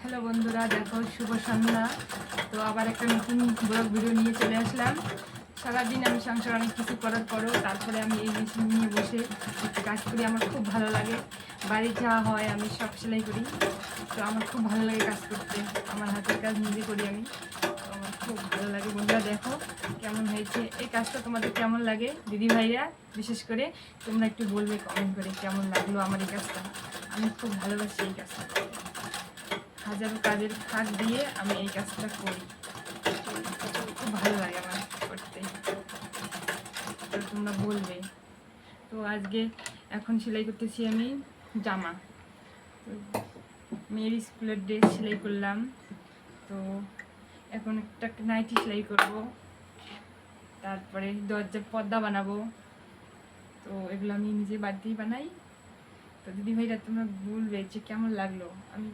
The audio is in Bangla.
হ্যালো বন্ধুরা, দেখো শুভ সন্ধ্যা। তো আবার একটা নতুন ব্লগ ভিডিও নিয়ে চলে আসলাম। সারাদিন আমি সংসার অনেক কিছু করার পরেও তারপরে আমি এই মেশিন নিয়ে বসে কাজ করি, আমার খুব ভালো লাগে। বাড়ি যাওয়া হয় আমি সব সেলাই করি। তো আমার খুব ভালো লাগে কাজ করতে। আমার হাতের কাজ নিজে করি আমি। আমার খুব ভালো লাগে। বন্ধুরা, দেখো কেমন হয়েছে। এই কাজটা তোমাদের কেমন লাগে? দিদি ভাইরা, বিশেষ করে তোমরা একটু বলবে কমেন্ট করে কেমন লাগল আমার এই কাজটা। আমি খুব ভালোবাসি এই কাজটা। হাজারো কাজের ফাঁক দিয়ে আমি এই কাজটা করি। খুব ভালো লাগে আমার করতে। তোমরা বলবে। তো আজকে এখন সেলাই করতেছি আমি জামা। তো মেয়ের স্কুলের ড্রেস সেলাই করলাম। তো এখন একটা নাইটি সেলাই করব। তারপরে দরজার পর্দা বানাবো। তো এগুলো আমি নিজে বাড়িতেই বানাই। তো দিদি ভাইরা তোমরা বলবে যে কেমন লাগল? আমি